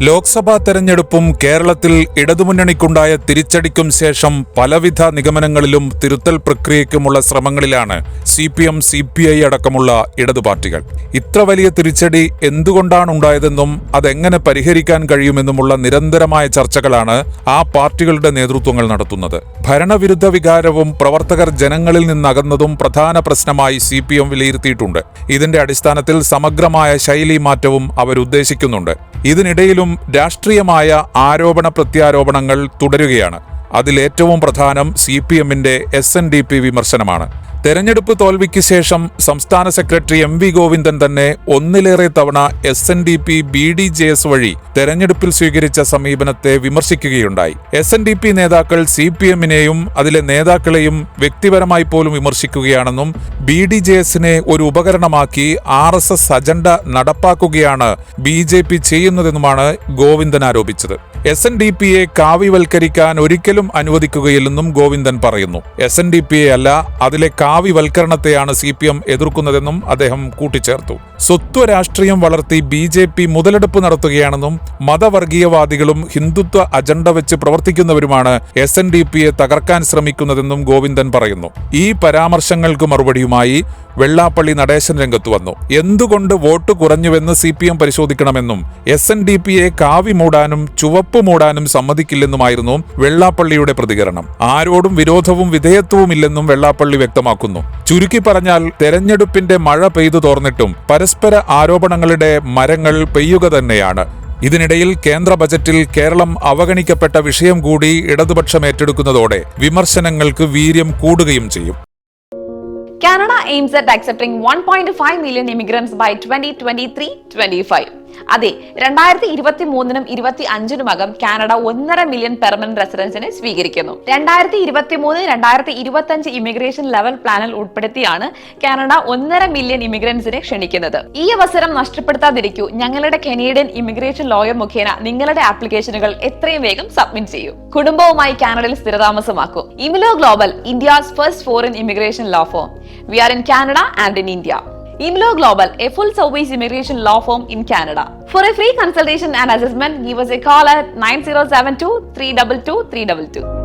ലോക്സഭാ തെരഞ്ഞെടുപ്പും കേരളത്തിൽ ഇടതുമുന്നണിക്കുണ്ടായ തിരിച്ചടിക്കും ശേഷം പലവിധ നിഗമനങ്ങളിലും തിരുത്തൽ പ്രക്രിയയ്ക്കുമുള്ള ശ്രമങ്ങളിലാണ് C P M C P I അടക്കമുള്ള ഇടതുപാർട്ടികൾ. ഇത്ര വലിയ തിരിച്ചടി എന്തുകൊണ്ടാണ് ഉണ്ടായതെന്നും അതെങ്ങനെ പരിഹരിക്കാൻ കഴിയുമെന്നുമുള്ള നിരന്തരമായ ചർച്ചകളാണ് ആ പാർട്ടികളുടെ നേതൃത്വങ്ങൾ നടത്തുന്നത്. ഭരണവിരുദ്ധ വികാരവും പ്രവർത്തകർ ജനങ്ങളിൽ നിന്നകന്നതും പ്രധാന പ്രശ്നമായി സി പി എം വിലയിരുത്തിയിട്ടുണ്ട്. ഇതിന്റെ അടിസ്ഥാനത്തിൽ സമഗ്രമായ ശൈലി മാറ്റവും അവരുദ്ദേശിക്കുന്നുണ്ട്. ഇതിനിടയിലും രാഷ്ട്രീയമായ ആരോപണ പ്രത്യാരോപണങ്ങൾ തുടരുകയാണ്. അതിലേറ്റവും പ്രധാനം സി പി എമ്മിന്റെ എസ് എൻ ഡി പി വിമർശനമാണ്. തെരഞ്ഞെടുപ്പ് തോൽവിക്ക് ശേഷം സംസ്ഥാന സെക്രട്ടറി എം വി ഗോവിന്ദൻ തന്നെ ഒന്നിലേറെ തവണ S N D P B D J S വഴി തെരഞ്ഞെടുപ്പിൽ സ്വീകരിച്ച സമീപനത്തെ വിമർശിക്കുകയുണ്ടായി. എസ് എൻ ഡി പി നേതാക്കൾ സി പി എമ്മിനെയും അതിലെ നേതാക്കളെയും വ്യക്തിപരമായി പോലും വിമർശിക്കുകയാണെന്നും ബി ഡി ജെ എസിനെ ഒരു ഉപകരണമാക്കി ആർ എസ് എസ് അജണ്ട നടപ്പാക്കുകയാണ് ബി ജെ പി ചെയ്യുന്നതെന്നുമാണ് ഗോവിന്ദൻ ആരോപിച്ചത്. എസ് എൻ ഡി പിയെ കാവ്യവൽക്കരിക്കാൻ ഒരിക്കലും അനുവദിക്കുകയില്ലെന്നും ഗോവിന്ദൻ പറയുന്നു. എസ് എൻ ഡി പിയെ അല്ല അതിലെ കാവ്യവൽക്കരണത്തെയാണ് സി പി എം എതിർക്കുന്നതെന്നും അദ്ദേഹം കൂട്ടിച്ചേർത്തു. സ്വത്വ രാഷ്ട്രീയം വളർത്തി ബി ജെ പി മുതലെടുപ്പ് നടത്തുകയാണെന്നും മതവർഗീയവാദികളും ഹിന്ദുത്വ അജണ്ട വെച്ച് പ്രവർത്തിക്കുന്നവരുമാണ് എസ് എൻ ഡി പിയെ തകർക്കാൻ ശ്രമിക്കുന്നതെന്നും ഗോവിന്ദൻ പറയുന്നു. ഈ പരാമർശങ്ങൾക്ക് മറുപടിയുമായി വെള്ളാപ്പള്ളി നടേശൻ രംഗത്ത് വന്നു. എന്തുകൊണ്ട് വോട്ട് കുറഞ്ഞുവെന്ന് സി പി എം പരിശോധിക്കണമെന്നും എസ് എൻ ഡി പിയെ കാവി മൂടാനും ചുവപ്പ് മൂടാനും സമ്മതിക്കില്ലെന്നുമായിരുന്നു വെള്ളാപ്പള്ളിയുടെ പ്രതികരണം. ആരോടും വിരോധവും വിധേയത്വവും ഇല്ലെന്നും വെള്ളാപ്പള്ളി വ്യക്തമാക്കുന്നു. ചുരുക്കി പറഞ്ഞാൽ തെരഞ്ഞെടുപ്പിന്റെ മഴ പെയ്തു തോർന്നിട്ടും പരസ്പര ആരോപണങ്ങളുടെ മരങ്ങൾ പെയ്യുക തന്നെയാണ്. ഇതിനിടയിൽ കേന്ദ്ര ബജറ്റിൽ കേരളം അവഗണിക്കപ്പെട്ട വിഷയം കൂടി ഇടതുപക്ഷം ഏറ്റെടുക്കുന്നതോടെ വിമർശനങ്ങൾക്ക് വീര്യം കൂടുകയും ചെയ്യും. Canada aims at accepting 1.5 million immigrants by 2023-25. അതെ രണ്ടായിരത്തി ഇരുപത്തി മൂന്നിനും ഇരുപത്തി അഞ്ചിനുമകം കാനഡ ഒന്നര മില്യൺ പെർമനന്റ് റെസിഡൻസിനെ സ്വീകരിക്കുന്നു. രണ്ടായിരത്തി ഇരുപത്തി മൂന്ന് രണ്ടായിരത്തി ഇരുപത്തി അഞ്ച് ഇമിഗ്രേഷൻ ലെവൽ പ്ലാനിൽ ഉൾപ്പെടുത്തിയാണ് കാനഡ ഒന്നര മില്യൺ ഇമിഗ്രൻസിനെ ക്ഷണിക്കുന്നത്. ഈ അവസരം നഷ്ടപ്പെടുത്താതിരിക്കൂ. ഞങ്ങളുടെ കനേഡിയൻ ഇമിഗ്രേഷൻ ലോയർ മുഖേന നിങ്ങളുടെ ആപ്ലിക്കേഷനുകൾ എത്രയും വേഗം സബ്മിറ്റ് ചെയ്യൂ. കുടുംബവുമായി കാനഡയിൽ സ്ഥിരതാമസമാക്കൂ. Imlo Global India's first foreign immigration law firm we are in Canada and in India Imlo Global, a full service immigration law firm in Canada. For a free consultation and assessment, give us a call at 9072 322 322.